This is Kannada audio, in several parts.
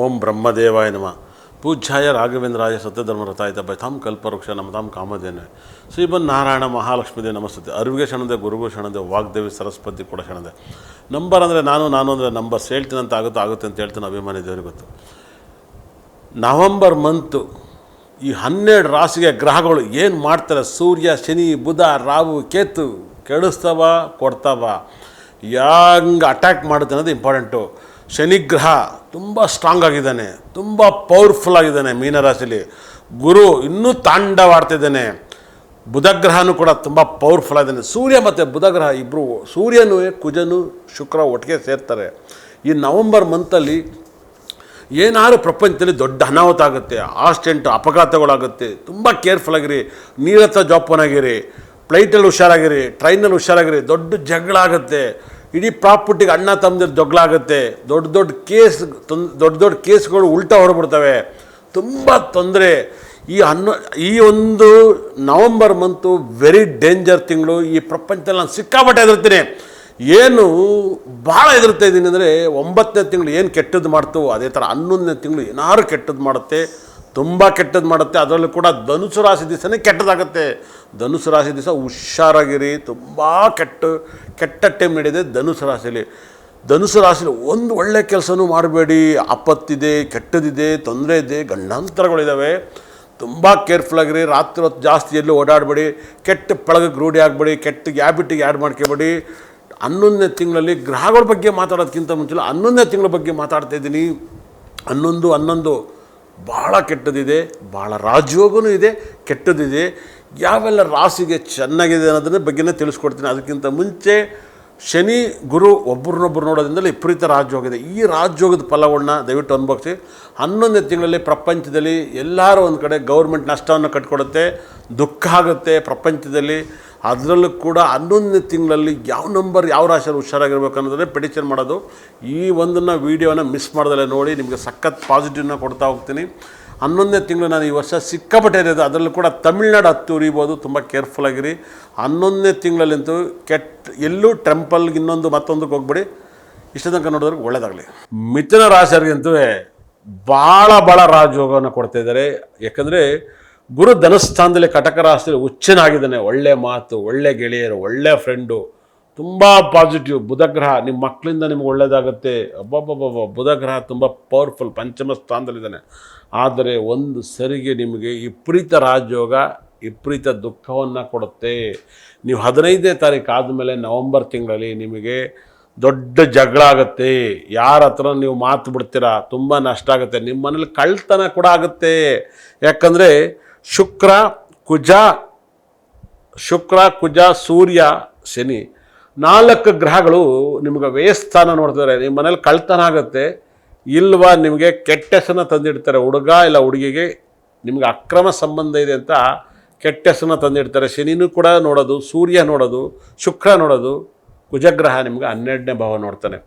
ಓಂ ಬ್ರಹ್ಮದೇವಾಯ ನಮ. ಪೂಜ್ಯಾಯ ರಾಘವೇಂದ್ರಾಯ ಸತ್ಯಧರ್ಮರತಾಯಿತ ಬೈತಾಂ ಕಲ್ಪವೃಕ್ಷ ನಮತಾಂ ಕಾಮಧೇನೆ ಶ್ರೀಮನ್ ನಾರಾಯಣ ಮಹಾಲಕ್ಷ್ಮೀದೇ ನಮಸ್ತೆ ಅರಿವಿಗೆ ಶರಣದೆ ಗುರುಗೂ ಶರಣದೆ, ವಾಗ್ದೇವಿ ಸರಸ್ವತಿ ಕೂಡ ಕ್ಷಣದೆ ನಂಬರ್ ಅಂದರೆ ನಾನು ನಾನು ಅಂದರೆ ನಂಬರ್ಸ್ ಹೇಳ್ತೀನಂತ ಆಗುತ್ತೋ ಆಗುತ್ತೆ ಅಂತ ಹೇಳ್ತೀನಿ ಅಭಿಮಾನಿ ದೇವರಿಗೆ ಗೊತ್ತು. ನವಂಬರ್ ಮಂತು ಈ ಹನ್ನೆರಡು ರಾಶಿಗೆ ಗ್ರಹಗಳು ಏನು ಮಾಡ್ತಾರೆ? ಸೂರ್ಯ, ಶನಿ, ಬುಧ, ರಾಹು, ಕೇತು, ಕೆಡಿಸ್ತವ, ಕೊಡ್ತವ. ಹೆಂಗೆ ಅಟ್ಯಾಕ್ ಮಾಡುತ್ತೆ ಅನ್ನೋದು ಇಂಪಾರ್ಟೆಂಟು ಶನಿಗ್ರಹ ತುಂಬ ಸ್ಟ್ರಾಂಗ್ ಆಗಿದ್ದಾನೆ, ತುಂಬ ಪವರ್ಫುಲ್ ಆಗಿದ್ದಾನೆ ಮೀನರಾಶಿಲಿ. ಗುರು ಇನ್ನೂ ತಾಂಡವಾಡ್ತಿದ್ದಾನೆ. ಬುಧಗ್ರಹನೂ ಕೂಡ ತುಂಬ ಪವರ್ಫುಲ್ ಆಗಿದ್ದಾನೆ. ಸೂರ್ಯ ಮತ್ತು ಬುಧಗ್ರಹ ಇಬ್ಬರು ಸೂರ್ಯನೂ, ಕುಜನು, ಶುಕ್ರ ಒಟ್ಟಿಗೆ ಸೇರ್ತಾರೆ. ಈ ನವಂಬರ್ ಮಂತಲ್ಲಿ ಏನಾದರೂ ಪ್ರಪಂಚದಲ್ಲಿ ದೊಡ್ಡ ಅನಾಹುತ ಆಗುತ್ತೆ ಆಕ್ಸಿಡೆಂಟ್ ಅಪಘಾತಗಳಾಗುತ್ತೆ, ತುಂಬ ಕೇರ್ಫುಲ್ ಆಗಿರಿ ನೀರತ್ತ ಜೋಪಾನಾಗಿರಿ ಫ್ಲೈಟಲ್ಲಿ ಹುಷಾರಾಗಿರಿ ಟ್ರೈನಲ್ಲಿ ಹುಷಾರಾಗಿರಿ, ದೊಡ್ಡ ಜಗಳ ಆಗುತ್ತೆ. ಇಡೀ ಪ್ರಾಪರ್ಟಿಗೆ ಅಣ್ಣ ತಮ್ಮದಿರ ಜಗಳ ಆಗುತ್ತೆ. ದೊಡ್ಡ ದೊಡ್ಡ ಕೇಸ್ ತೊಂದ್ ದೊಡ್ಡ ದೊಡ್ಡ ಕೇಸ್ಗಳು ಉಲ್ಟಾ ಹೊರಬಿಡ್ತವೆ. ತುಂಬ ತೊಂದರೆ. ಈ ಹನ್ನೊ, ಈ ಒಂದು ನವಂಬರ್ ಮಂತು ವೆರಿ ಡೇಂಜರ್ ತಿಂಗಳು ಈ ಪ್ರಪಂಚದಲ್ಲಿ ನಾನು ಸಿಕ್ಕಾಪಟ್ಟೆ ಹೆದರ್ತೀನಿ ಏನು ಭಾಳ ಹೆದರ್ತಾ ಇದ್ದೀನಿ ಅಂದರೆ ಒಂಬತ್ತನೇ ತಿಂಗಳು ಏನು ಕೆಟ್ಟದ್ದು ಮಾಡ್ತು, ಅದೇ ಥರ ಹನ್ನೊಂದನೇ ತಿಂಗಳು ಏನಾದ್ರು ಕೆಟ್ಟದ್ದು ಮಾಡುತ್ತೆ. ತುಂಬ ಕೆಟ್ಟದ್ದು ಮಾಡುತ್ತೆ. ಅದರಲ್ಲೂ ಕೂಡ ಧನುಸು ರಾಶಿ ದಿವಸನೇ ಕೆಟ್ಟದಾಗುತ್ತೆ. ಧನುಸು ರಾಶಿ ದಿವಸ ಹುಷಾರಾಗಿರಿ. ತುಂಬ ಕೆಟ್ಟ ಕೆಟ್ಟ ಟೈಮ್ ನಡೆಯಿದೆ ಧನುಸು ರಾಶಿಯಲ್ಲಿ ಧನುಸು ರಾಶಿಲಿ ಒಂದು ಒಳ್ಳೆ ಕೆಲಸನೂ ಮಾಡಬೇಡಿ. ಆಪತ್ತಿದೆ, ಕೆಟ್ಟದಿದೆ, ತೊಂದರೆ ಇದೆ ಗಂಡಾಂತರಗಳಿದ್ದಾವೆ ತುಂಬ ಕೇರ್ಫುಲ್ ಆಗಿರಿ ರಾತ್ರಿ ಹೊತ್ತು ಜಾಸ್ತಿ ಎಲ್ಲೂ ಓಡಾಡಬೇಡಿ. ಕೆಟ್ಟ ಪಳಗಕ್ಕೆ ರೂಢಿ ಆಗಬೇಡಿ. ಕೆಟ್ಟ ಹ್ಯಾಬಿಟಿಗೆ ಆ್ಯಡ್ ಮಾಡ್ಕೋಬೇಡಿ. ಹನ್ನೊಂದನೇ ತಿಂಗಳಲ್ಲಿ ಗ್ರಹಗಳ ಬಗ್ಗೆ ಮಾತಾಡೋದಕ್ಕಿಂತ ಮುಂಚೆ ಹನ್ನೊಂದನೇ ತಿಂಗಳ ಬಗ್ಗೆ ಮಾತಾಡ್ತಾ ಇದ್ದೀನಿ. ಹನ್ನೊಂದು ಹನ್ನೊಂದು. ಭಾಳ ಕೆಟ್ಟದಿದೆ ಭಾಳ ರಾಜಯೋಗನೂ ಇದೆ ಕೆಟ್ಟದಿದೆ. ಯಾವೆಲ್ಲ ರಾಸಿಗೆ ಚೆನ್ನಾಗಿದೆ ಅನ್ನೋದನ್ನ ಬಗ್ಗೆನೇ ತಿಳಿಸ್ಕೊಡ್ತೀನಿ. ಅದಕ್ಕಿಂತ ಮುಂಚೆ ಶನಿ, ಗುರು ಒಬ್ಬರನ್ನೊಬ್ಬರು ನೋಡೋದ್ರಿಂದಲೇ ವಿಪರೀತ ರಾಜ್ಯೋಗಿದೆ. ಈ ರಾಜ್ಯೋಗದ ಫಲವನ್ನು ದಯವಿಟ್ಟು ಅನುಭವಿಸಿ. ಹನ್ನೊಂದನೇ ತಿಂಗಳಲ್ಲಿ ಪ್ರಪಂಚದಲ್ಲಿ ಎಲ್ಲರೂ ಒಂದು ಕಡೆ ಗೌರ್ಮೆಂಟ್ ನಷ್ಟವನ್ನು ಕಟ್ಕೊಡುತ್ತೆ, ದುಃಖ ಆಗುತ್ತೆ ಪ್ರಪಂಚದಲ್ಲಿ. ಅದರಲ್ಲೂ ಕೂಡ ಹನ್ನೊಂದನೇ ತಿಂಗಳಲ್ಲಿ ಯಾವ ನಂಬರ್, ಯಾವ ರಾಶಿಯಲ್ಲಿ ಹುಷಾರಾಗಿರ್ಬೇಕು ಅನ್ನೋದನ್ನೇ ಪ್ರಿಡಿಕ್ಷನ್ ಮಾಡೋದು. ಈ ಒಂದನ್ನು ವೀಡಿಯೋನ ಮಿಸ್ ಮಾಡ್ದಲ್ಲೇ ನೋಡಿ, ನಿಮಗೆ ಸಖತ್ ಪಾಸಿಟಿವ್ನ ಕೊಡ್ತಾ ಹೋಗ್ತೀನಿ. ಹನ್ನೊಂದನೇ ತಿಂಗಳು ನಾನು ಈ ವರ್ಷ ಸಿಕ್ಕಾಪಟ್ಟೆ ಇರೋದು ಅದರಲ್ಲೂ ಕೂಡ ತಮಿಳ್ನಾಡು ಹತ್ತು ಉರಿಬೋದು. ತುಂಬ ಕೇರ್ಫುಲ್ ಆಗಿರಿ. ಹನ್ನೊಂದನೇ ತಿಂಗಳಲ್ಲಂತೂ ಕೆಟ್ಟ ಎಲ್ಲೂ ಟೆಂಪಲ್ಗೆ ಇನ್ನೊಂದು ಮತ್ತೊಂದಕ್ಕೆ ಹೋಗ್ಬಿಡಿ. ಇಷ್ಟ ತನಕ ನೋಡಿದ್ರೆ ಒಳ್ಳೇದಾಗಲಿ. ಮಿಥುನ ರಾಶಿಯರಿಗಂತೂ ಭಾಳ ಭಾಳ ರಾಜಯೋಗವನ್ನು ಕೊಡ್ತಾ ಇದ್ದಾರೆ. ಯಾಕಂದರೆ ಗುರು ಧನಸ್ಥಾನದಲ್ಲಿ ಕಟಕ ರಾಶಿಯಲ್ಲಿ ಹುಚ್ಚನಾಗಿದ್ದಾನೆ. ಒಳ್ಳೆ ಮಾತು, ಒಳ್ಳೆ ಗೆಳೆಯರು, ಒಳ್ಳೆ ಫ್ರೆಂಡು ತುಂಬ ಪಾಸಿಟಿವ್ ಬುಧಗ್ರಹ ನಿಮ್ಮ ಮಕ್ಕಳಿಂದ ನಿಮ್ಗೆ ಒಳ್ಳೇದಾಗುತ್ತೆ. ಅಬ್ಬಬ್ಬಬ್ಬ ಬುಧಗ್ರಹ ತುಂಬ ಪವರ್ಫುಲ್ ಪಂಚಮ ಸ್ಥಾನದಲ್ಲಿದ್ದಾನೆ. ಆದರೆ ಒಂದು ಸರಿಗೆ ನಿಮಗೆ ವಿಪರೀತ ರಾಜಯೋಗ, ವಿಪರೀತ ದುಃಖವನ್ನು ಕೊಡುತ್ತೆ. ನೀವು ಹದಿನೈದನೇ ತಾರೀಕು ಆದಮೇಲೆ ನವಂಬರ್ ತಿಂಗಳಲ್ಲಿ ನಿಮಗೆ ದೊಡ್ಡ ಜಗಳ ಆಗುತ್ತೆ. ಯಾರ ಹತ್ರ ನೀವು ಮಾತು ಬಿಡ್ತೀರಾ, ತುಂಬ ನಷ್ಟ ಆಗುತ್ತೆ. ನಿಮ್ಮ ಮನೇಲಿ ಕಳ್ತನ ಕೂಡ ಆಗುತ್ತೆ. ಯಾಕಂದರೆ ಶುಕ್ರ, ಕುಜ ಶುಕ್ರ, ಕುಜ, ಸೂರ್ಯ, ಶನಿ ನಾಲ್ಕು ಗ್ರಹಗಳು ನಿಮ್ಗೆ ವ್ಯಯಸ್ಥಾನ ನೋಡ್ತಾರೆ ನಿಮ್ಮ ಮನೇಲಿ ಕಳ್ತನ ಆಗುತ್ತೆ. ಇಲ್ವಾ ನಿಮಗೆ ಕೆಟ್ಟ ಹೆಸನ ತಂದಿಡ್ತಾರೆ. ಹುಡುಗ ಇಲ್ಲ ಹುಡುಗಿಗೆ ನಿಮ್ಗೆ ಅಕ್ರಮ ಸಂಬಂಧ ಇದೆ ಅಂತ ಕೆಟ್ಟ ಹೆಸರನ್ನ ತಂದಿಡ್ತಾರೆ. ಶನಿನೂ ಕೂಡ ನೋಡೋದು, ಸೂರ್ಯ ನೋಡೋದು, ಶುಕ್ರ ನೋಡೋದು, ಕುಜಗ್ರಹ ನಿಮ್ಗೆ ಹನ್ನೆರಡನೇ ಭಾವ ನೋಡ್ತಾನೆ.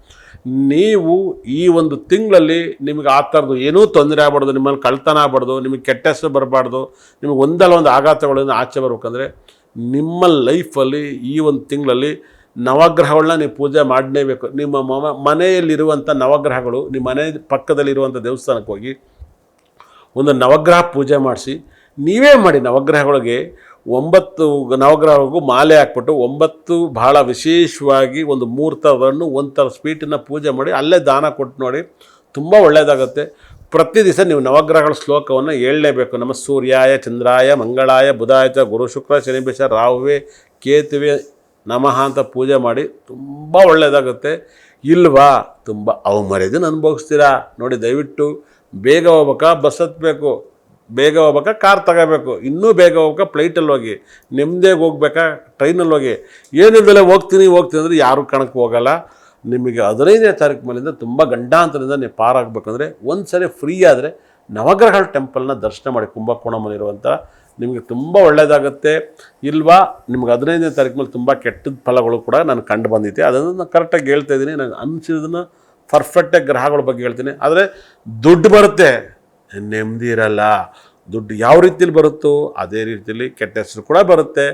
ನೀವು ಈ ಒಂದು ತಿಂಗಳಲ್ಲಿ ನಿಮಗೆ ಆ ಥರದ್ದು ಏನೂ ತೊಂದರೆ ಆಗ್ಬಾರ್ದು ನಿಮ್ಮಲ್ಲಿ ಕಳ್ತನ ಆಗ್ಬಾರ್ದು, ನಿಮಗೆ ಕೆಟ್ಟ ಹೆಸರು ಬರಬಾರ್ದು, ನಿಮಗೆ ಒಂದಲ್ಲ ಒಂದು ಆಘಾತಗಳನ್ನು ಆಚೆ ಬರ್ಬೇಕಂದ್ರೆ ನಿಮ್ಮ ಲೈಫಲ್ಲಿ ಈ ಒಂದು ತಿಂಗಳಲ್ಲಿ ನವಗ್ರಹಗಳನ್ನ ನೀವು ಪೂಜೆ ಮಾಡಲೇಬೇಕು. ನಿಮ್ಮ ಮಮ, ಮನೆಯಲ್ಲಿರುವಂಥ ನವಗ್ರಹಗಳು, ನಿಮ್ಮ ಮನೆ ಪಕ್ಕದಲ್ಲಿರುವಂಥ ದೇವಸ್ಥಾನಕ್ಕೆ ಹೋಗಿ ಒಂದು ನವಗ್ರಹ ಪೂಜೆ ಮಾಡಿಸಿ, ನೀವೇ ಮಾಡಿ ನವಗ್ರಹಗಳಿಗೆ ಒಂಬತ್ತು ನವಗ್ರಹಗಳಿಗೂ ಮಾಲೆ ಹಾಕ್ಬಿಟ್ಟು ಒಂಬತ್ತು ಬಹಳ ವಿಶೇಷವಾಗಿ ಒಂದು ಮೂರು ಥರವನ್ನು ಒಂದು ಸ್ವೀಟನ್ನು ಪೂಜೆ ಮಾಡಿ ಅಲ್ಲೇ ದಾನ ಕೊಟ್ಟು ನೋಡಿ ತುಂಬ ಒಳ್ಳೆಯದಾಗುತ್ತೆ ಪ್ರತಿ ದಿವಸ ನೀವು ನವಗ್ರಹಗಳ ಶ್ಲೋಕವನ್ನು ಹೇಳಲೇಬೇಕು. ನಮ್ಮ ಸೂರ್ಯಾಯ, ಚಂದ್ರಾಯ, ಮಂಗಳಾಯ ಬುಧಾಯತ ಗುರು, ಶುಕ್ರ ಶನಿಬೇಶ ರಾಹುವೆ, ಕೇತುವೆ ನಮಃ ಅಂತ ಪೂಜೆ ಮಾಡಿ ತುಂಬ ಒಳ್ಳೆಯದಾಗುತ್ತೆ ಇಲ್ವಾ? ತುಂಬ ಅವಮರ್ಯಾದೆನ ಅನುಭವಿಸ್ತೀರಾ? ನೋಡಿ, ದಯವಿಟ್ಟು ಬೇಗ ಹೋಗ್ಬೇಕಾ ಬಸ್ ಹತ್ತಬೇಕು ಬೇಗ ಹೋಗ್ಬೇಕಾ, ಕಾರ್ ತಗೋಬೇಕು. ಇನ್ನೂ ಬೇಗ ಹೋಗ್ಬೇಕಾ, ಫ್ಲೈಟಲ್ಲಿ ಹೋಗಿ. ನೆಮ್ಮದಿಯಾಗಿ ಹೋಗ್ಬೇಕಾ? ಟ್ರೈನಲ್ಲಿ ಹೋಗಿ. ಏನಿಲ್ಲದೆ ಹೋಗ್ತೀನಿ ಹೋಗ್ತೀನಿ ಅಂದರೆ ಯಾರು ಕಣಕ್ಕೆ ಹೋಗಲ್ಲ. ನಿಮಗೆ ಹದಿನೈದನೇ ತಾರೀಕು ಮೇಲಿಂದ ತುಂಬ ಗಂಡಾಂತರದಿಂದ ನೀವು ಪಾರಾಗಬೇಕಂದ್ರೆ ಒಂದು ಸರಿ ಫ್ರೀ ಆದರೆ ನವಗ್ರಹಗಳ ಟೆಂಪಲ್ನ ದರ್ಶನ ಮಾಡಿ ಕುಂಭಕೋಣಮಲ್ಲಿರುವಂಥ ನಿಮಗೆ ತುಂಬ ಒಳ್ಳೆಯದಾಗುತ್ತೆ ಇಲ್ವಾ? ನಿಮ್ಗೆ ಹದಿನೈದನೇ ತಾರೀಕು ಮೇಲೆ ತುಂಬ ಕೆಟ್ಟದ ಫಲಗಳು ಕೂಡ ನಾನು ಕಂಡು ಬಂದಿದೆ. ಅದನ್ನು ನಾನು ಕರೆಕ್ಟಾಗಿ ಹೇಳ್ತಾ ಇದ್ದೀನಿ. ನನಗೆ ಅನಿಸಿದ್ದನ್ನು ಪರ್ಫೆಕ್ಟಾಗಿ ಗ್ರಹಗಳ ಬಗ್ಗೆ ಹೇಳ್ತೀನಿ. ಆದರೆ ದುಡ್ಡು ಬರುತ್ತೆ. ನೆಮ್ಮದಿ ಇರಲ್ಲ. ದುಡ್ಡು ಯಾವ ರೀತಿಯಲ್ಲಿ ಬರುತ್ತೋ ಅದೇ ರೀತಿಯಲ್ಲಿ ಕೆಟ್ಟ ಹೆಸರು ಕೂಡ ಬರುತ್ತೆ.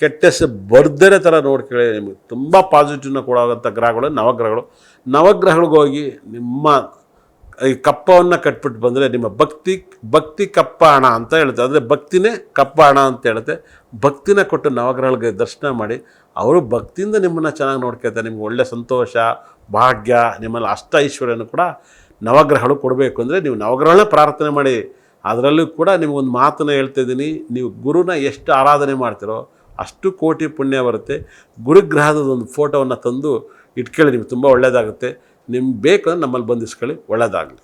ಕೆಟ್ಟ ಹೆಸರು ಬರ್ದರೆ ಥರ ನೋಡ್ಕೊಳ್ಳಿ ನಿಮಗೆ ತುಂಬ ಪಾಸಿಟಿವ್ನ ಕೊಡೋವಂಥ ಗ್ರಹಗಳು, ನವಗ್ರಹಗಳು. ನವಗ್ರಹಗಳಿಗೋಗಿ ನಿಮ್ಮ ಈ ಕಪ್ಪವನ್ನು ಕಟ್ಬಿಟ್ಟು ಬಂದರೆ ನಿಮ್ಮ ಭಕ್ತಿ ಭಕ್ತಿ ಕಪ್ಪ ಹಣ ಅಂತ ಹೇಳುತ್ತೆ. ಅಂದರೆ ಭಕ್ತಿನೇ ಕಪ್ಪ ಹಣ ಅಂತ ಹೇಳುತ್ತೆ. ಭಕ್ತಿನ ಕೊಟ್ಟು ನವಗ್ರಹಗಳಿಗೆ ದರ್ಶನ ಮಾಡಿ, ಅವರು ಭಕ್ತಿಯಿಂದ ನಿಮ್ಮನ್ನು ಚೆನ್ನಾಗಿ ನೋಡ್ಕೊಳ್ತಾರೆ. ನಿಮ್ಗೆ ಒಳ್ಳೆ ಸಂತೋಷ, ಭಾಗ್ಯ, ನಿಮ್ಮಲ್ಲಿ ಅಷ್ಟ ಐಶ್ವರ್ಯನೂ ಕೂಡ ನವಗ್ರಹಗಳು ಕೊಡಬೇಕು ಅಂದರೆ ನೀವು ನವಗ್ರಹಗಳನ್ನ ಪ್ರಾರ್ಥನೆ ಮಾಡಿ. ಅದರಲ್ಲೂ ಕೂಡ ನಿಮಗೊಂದು ಮಾತನ್ನು ಹೇಳ್ತಾ ಇದ್ದೀನಿ. ನೀವು ಗುರುನ ಎಷ್ಟು ಆರಾಧನೆ ಮಾಡ್ತೀರೋ ಅಷ್ಟು ಕೋಟಿ ಪುಣ್ಯ ಬರುತ್ತೆ. ಗುರುಗ್ರಹದ ಒಂದು ಫೋಟೋವನ್ನು ತಂದು ಇಟ್ಕೊಳ್ಳಿ, ನಿಮ್ಗೆ ತುಂಬ ಒಳ್ಳೆಯದಾಗುತ್ತೆ ನಿಮ್ಗೆ ಬೇಕಂದ್ರೆ ನಮ್ಮಲ್ಲಿ ಬಂದಿಸ್ಕೊಳ್ಳಿ ಒಳ್ಳೆಯದಾಗಲಿ